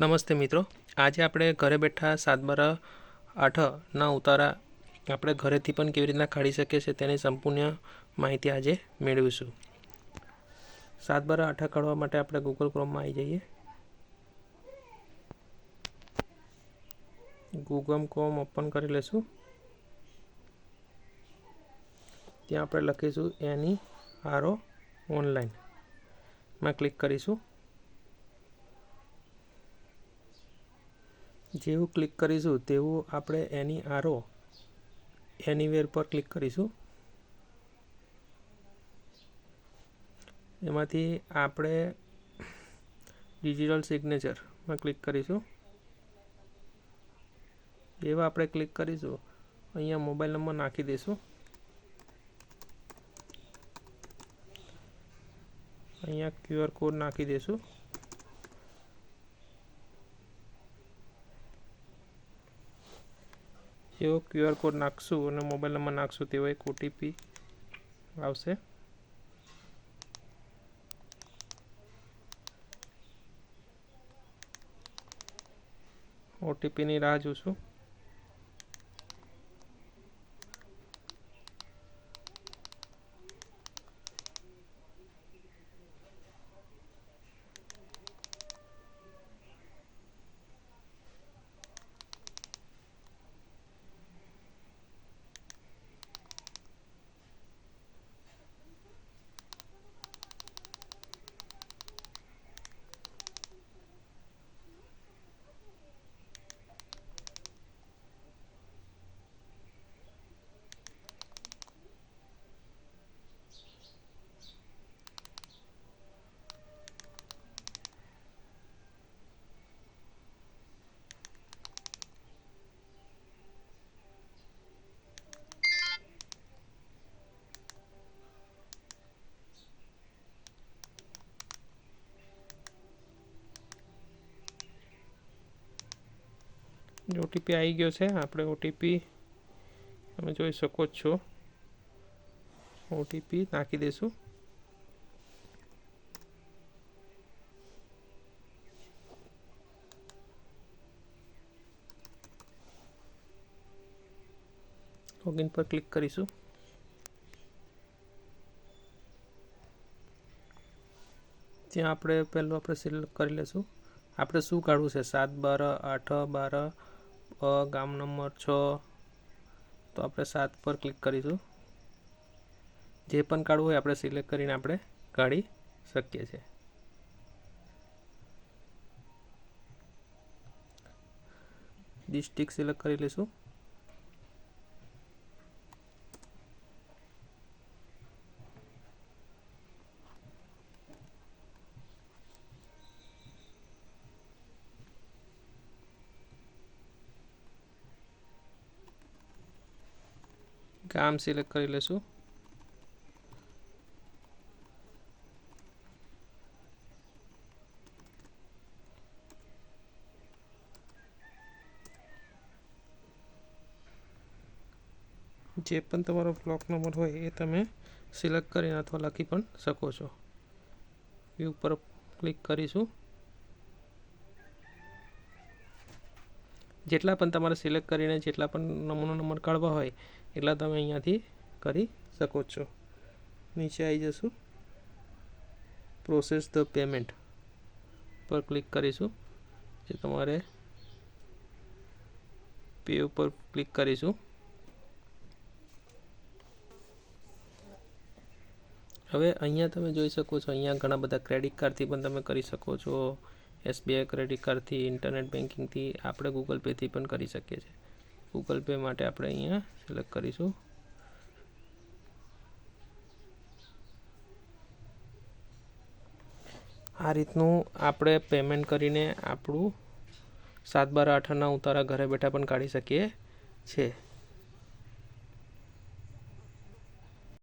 નમસ્તે મિત્રો. આજે આપણે ઘરે બેઠા સાત બાર આઠના ઉતારા આપણે ઘરેથી પણ કેવી રીતના કાઢી શકીએ છીએ તેની સંપૂર્ણ માહિતી આજે મેળવીશું. સાત બાર આઠ કાઢવા માટે આપણે ગૂગલ ક્રોમમાં આવી જઈએ. ગૂગલ ક્રોમ ઓપન કરી લેશું. ત્યાં આપણે લખીશું એની આરો ઓનલાઈનમાં ક્લિક કરીશું. જેવું ક્લિક કરીશું, તેવું આપણે એની આરો એનીવેર પર ક્લિક કરીશું. એમાંથી આપણે ડિજિટલ સિગ્નેચરમાં ક્લિક કરીશું. જેવા આપણે ક્લિક કરીશું. અહીંયા મોબાઈલ નંબર નાખી દઈશું. અહીંયા ક્યુઆર કોડ નાખી દઈશું. જેવો ક્યુઆર કોડ નાખશું અને મોબાઈલ નંબર નાખશું તેવો એક ઓટીપી આવશે. ઓટીપીની રાહ જોશું. ઓટીપી આવી ગયો છે. આપણે ઓટીપી તમે જોઈ શકો છો. ઓટીપી નાખી દઈશું લોગિન પર ક્લિક કરીશું. ત્યાં આપણે પહેલું આપણે સિલેક્ટ કરી લઈશું આપણે શું કાઢવું છે? સાત બાર, આઠ બાર ગામ નંબર છ. તો આપણે સાત પર ક્લિક કરીશું. જે પણ કાઢવું હોય આપણે સિલેક્ટ કરીને આપણે કાઢી શકીએ છીએ. ડિસ્ટ્રિક્ટ સિલેક્ટ કરી લઈશું. ગામ સિલેક્ટ કરી લેશું. જે પણ તમારો બ્લોક નંબર હોય એ તમે સિલેક્ટ કરીને અથવા લખી પણ શકો છો. વ્યૂ પર ક્લિક કરીશું. જેટલા પણ તમારે સિલેક્ટ કરીને જેટલા પણ નમૂનો નંબર કાઢવા હોય, એટલા તમે અહીંયાથી કરી શકો છો. નીચે આવી જશું. પ્રોસેસ ધ પેમેન્ટ પર ક્લિક કરીશું. જે તમારે પે ઉપર ક્લિક કરીશું. હવે અહીંયા તમે જોઈ શકો છો, અહીંયા ઘણા બધા ક્રેડિટ કાર્ડથી પણ તમે કરી શકો છો. એસબીઆઈ ક્રેડિટ કાર્ડથી ઇન્ટરનેટ બેન્કિંગથી આપણે ગૂગલ પેથી પણ કરી શકીએ છીએ. ગૂગલ પે માટે આપણે અહીંયા સિલેક્ટ કરીશું. આ રીતનું આપણે પેમેન્ટ કરીને આપણું સાત બાર આઠના ઉતારા ઘરે બેઠા પણ કાઢી શકીએ છીએ.